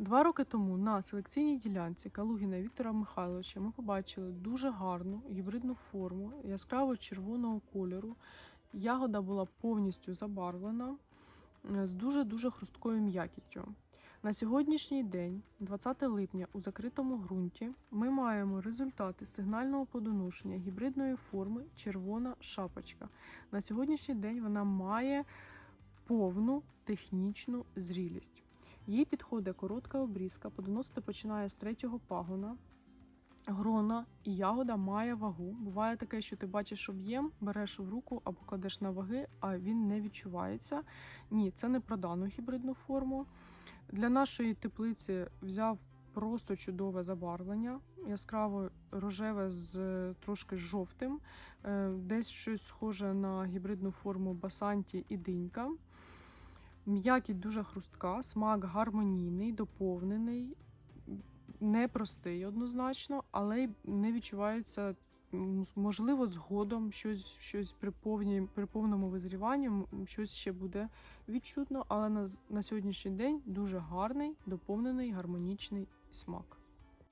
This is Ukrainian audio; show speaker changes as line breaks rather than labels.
Два роки тому на селекційній ділянці Калугіна Віктора Михайловича ми побачили дуже гарну гібридну форму яскраво червоного кольору. Ягода була повністю забарвлена з дуже-дуже хрусткою м'якіттю. На сьогоднішній день, 20 липня, у закритому ґрунті, ми маємо результати сигнального плодоношення гібридної форми червона шапочка. На сьогоднішній день вона має повну технічну зрілість. Їй підходить коротка обрізка, плодоносити починає з третього пагона. Грона і ягода має вагу. Буває таке, що ти бачиш об'єм, береш в руку або кладеш на ваги, а він не відчувається. Ні, це не про дану гібридну форму. Для нашої теплиці взяв просто чудове забарвлення, яскраво рожеве з е, трошки жовтим, Е, десь щось схоже на гібридну форму басанті і динька. М'якість дуже хрустка, смак гармонійний, доповнений, непростий однозначно, але й не відчувається. Можливо, згодом щось, щось при, повні, при повному визріванні щось ще буде відчутно, але на, на сьогоднішній день дуже гарний, доповнений, гармонічний смак.